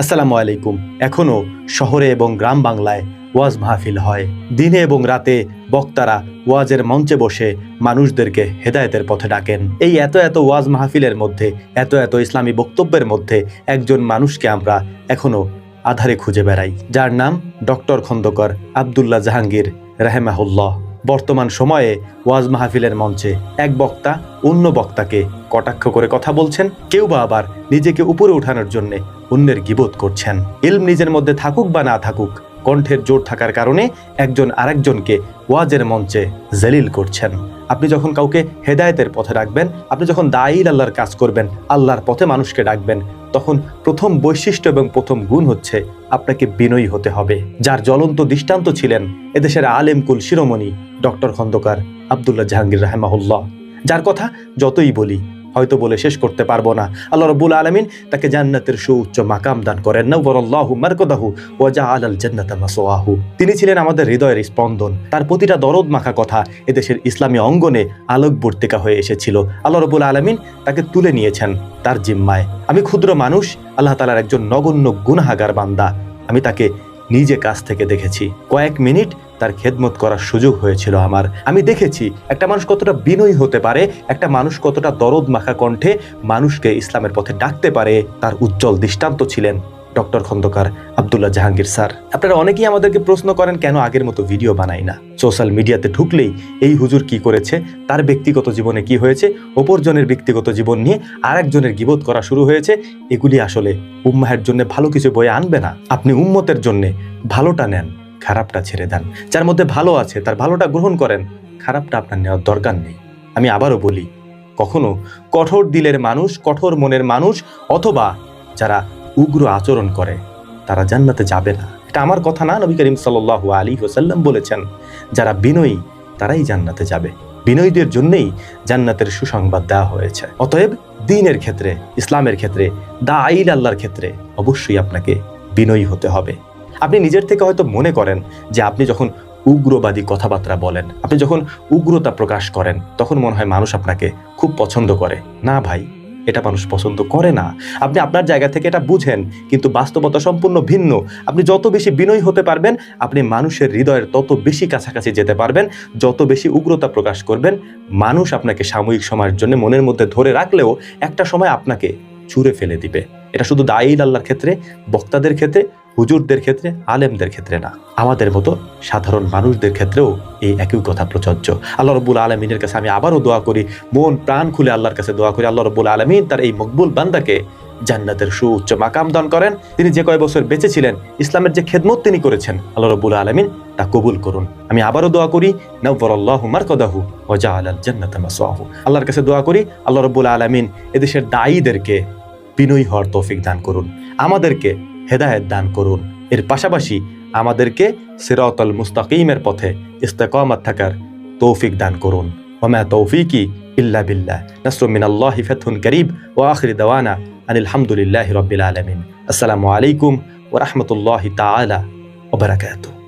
আসসালামু আলাইকুম। এখনও শহরে এবং গ্রাম বাংলায় ওয়াজ মাহফিল হয়। দিনে এবং রাতে বক্তারা ওয়াজের মঞ্চে বসে মানুষদেরকে হেদায়েতের পথে ডাকেন। এই এত এত ওয়াজ মাহফিলের মধ্যে, এত এত ইসলামী বক্তব্যের মধ্যে একজন মানুষকে আমরা এখনও আধারে খুঁজে বেড়াই। যার নাম ডক্টর খন্দকার আবদুল্লাহ জাহাঙ্গীর, রাহেমাহুল্লাহ। বর্তমান সময়ে ওয়াজ মাহফিলের মঞ্চে এক বক্তা অন্য বক্তাকে কটাক্ষ করে কথা বলছেন, কেউ বা আবার নিজেকে উপরে ওঠানোর জন্য অন্যের গিবোধ করছেন। ইলম নিজের মধ্যে থাকুক বা না থাকুক, কণ্ঠের জোর থাকার কারণে একজন আরেকজনকে ওয়াজের মঞ্চে জেলিল করছেন। আপনি যখন কাউকে হেদায়তের পথে রাখবেন, আপনি যখন দায়ীর আল্লাহর কাজ করবেন, আল্লাহর পথে মানুষকে ডাকবেন, তখন প্রথম বৈশিষ্ট্য এবং প্রথম গুণ হচ্ছে আপনাকে বিনয়ী হতে হবে। যার জ্বলন্ত দৃষ্টান্ত ছিলেন এদেশের আলেম কুল শিরোমণি, ডক্টর খন্দকার আবদুল্লাহ জাহাঙ্গীর রাহেমাহুল্লাহ। যার কথা যতই বলি হয়তো বলে শেষ করতে পারব না। আল্লাহ রব্বুল আলমিন তাকে জান্নাতের সুউচ্চ মাকাম দান করেন। নবরল্লাহু মারকদাহু ওয়াজা আলাল জান্নাতা মাসোয়াহু তিনি ছিলেন আমাদের হৃদয়ের স্পন্দন। তার প্রতিটা দরদ মাখা কথা এদেশের ইসলামী অঙ্গনে আলোকবর্তিকা হয়ে এসেছিল। আল্লাহ রব্বুল আলমিন তাকে তুলে নিয়েছেন তার জিম্মায়। আমি ক্ষুদ্র মানুষ, আল্লাহ তালার একজন নগণ্য গুনাহাগার বান্দা। আমি তাকে নিজে কাছ থেকে দেখেছি। কয়েক মিনিট তার খেদমত করার সুযোগ হয়েছিল আমার। আমি দেখেছি একটা মানুষ কতটা বিনয়ী হতে পারে, একটা মানুষ কতটা দরদ মাখা কণ্ঠে মানুষকে ইসলামের পথে ডাকতে পারে, তার উজ্জ্বল দৃষ্টান্ত ছিলেন ডক্টর খন্দকার আবদুল্লাহ জাহাঙ্গীর স্যার। আপনারা অনেকেই আমাদেরকে প্রশ্ন করেন, কেন আগের মতো ভিডিও বানাই না? সোশ্যাল মিডিয়াতে ঢুকলেই এই হুজুর কি করেছে, তার ব্যক্তিগত জীবনে কি হয়েছে, অপরজনের ব্যক্তিগত জীবন নিয়ে আরেকজনের গিবোধ করা শুরু হয়েছে, এগুলি আসলে উম্মাহের জন্য ভালো কিছু বয়ে আনবে না। আপনি উম্মতের জন্য ভালোটা নেন। খারাপটা ছেড়ে দেন। যার মধ্যে ভালো আছে, তার ভালোটা গ্রহণ করেন। খারাপটা আপনার নেওয়ার দরকার নেই। আমি আবারও বলি, কখনো কঠোর দিলের মানুষ, কঠোর মনের মানুষ, অথবা যারা উগ্র আচরণ করে, তারা জান্নাতে যাবে না। এটা আমার কথা না, নবী করিম সাল্লাহ আলী ওসাল্লাম বলেছেন, যারা বিনয়ী, তারাই জান্নাতে যাবে। বিনয়ীদের জন্যেই জান্নাতের সুসংবাদ দেওয়া হয়েছে। অতএব দিনের ক্ষেত্রে, ইসলামের ক্ষেত্রে, দা আইল আল্লাহর ক্ষেত্রে অবশ্যই আপনাকে বিনয়ী হতে হবে। আপনি নিজের থেকে হয়তো মনে করেন যে আপনি যখন উগ্রবাদী কথাবার্তা বলেন, আপনি যখন উগ্রতা প্রকাশ করেন, তখন মনে হয় মানুষ আপনাকে খুব পছন্দ করে। না ভাই, এটা মানুষ পছন্দ করে না। আপনি আপনার জায়গা থেকে এটা বুঝেন, কিন্তু বাস্তবতা সম্পূর্ণ ভিন্ন। আপনি যত বেশি বিনয়ী হতে পারবেন, আপনি মানুষের হৃদয়ের তত বেশি কাছাকাছি যেতে পারবেন। যত বেশি উগ্রতা প্রকাশ করবেন, মানুষ আপনাকে সাময়িক সময়ের জন্য মনের মধ্যে ধরে রাখলেও একটা সময় আপনাকে ছুঁড়ে ফেলে দিবে। এটা শুধু দায়ীল আল্লাহর ক্ষেত্রে, বক্তাদের ক্ষেত্রে হুজুরদের ক্ষেত্রে, আলেমদের ক্ষেত্রে না। আমাদের মতো সাধারণ মানুষদের ক্ষেত্রেও এই একই কথা প্রযোজ্য আল্লাহ রব্বুল আলমিনের কাছে আমি আবারও দোয়া করি, মন প্রাণ খুলে আল্লাহর কাছে দোয়া করি। আল্লাহ রব্বুল আলমিন তার এই মকবুল বান্দাকে জান্নাতের সুউচ্চ মাকাম দান করেন। তিনি যে কয় বছর বেঁচে ছিলেন, ইসলামের যে খেদমত তিনি করেছেন, আল্লাহ রব্বুল আলমিন তা কবুল করুন। আমি আবারও দোয়া করি নব্বরল্লাহু মারকদাহু ওজা আলাল জান্নাত আল্লাহর কাছে দোয়া করি, আল্লাহ রব্বুল আলমিন এদেশের দায়ীদেরকে বিনয়ী হওয়ার তৌফিক দান করুন। আমাদেরকে হেদায়েত দান করুন। এর পাশাপাশি আমাদেরকে সিরাতল মুস্তাকিমের পথে ইস্তেকামাত থাকার তৌফিক দান করুন। ওমা তৌফিকি ইল্লা বিল্লাহ। নাসরু মিনাল্লাহি ফেথুন করিব ও আখরি দওয়ানা আনিল হামদুলিল্লাহ রবিল আলমিন। আসসালামু আলাইকুম ও রহমতুল্লাহ তালা ওয়া বারাকাতুহু।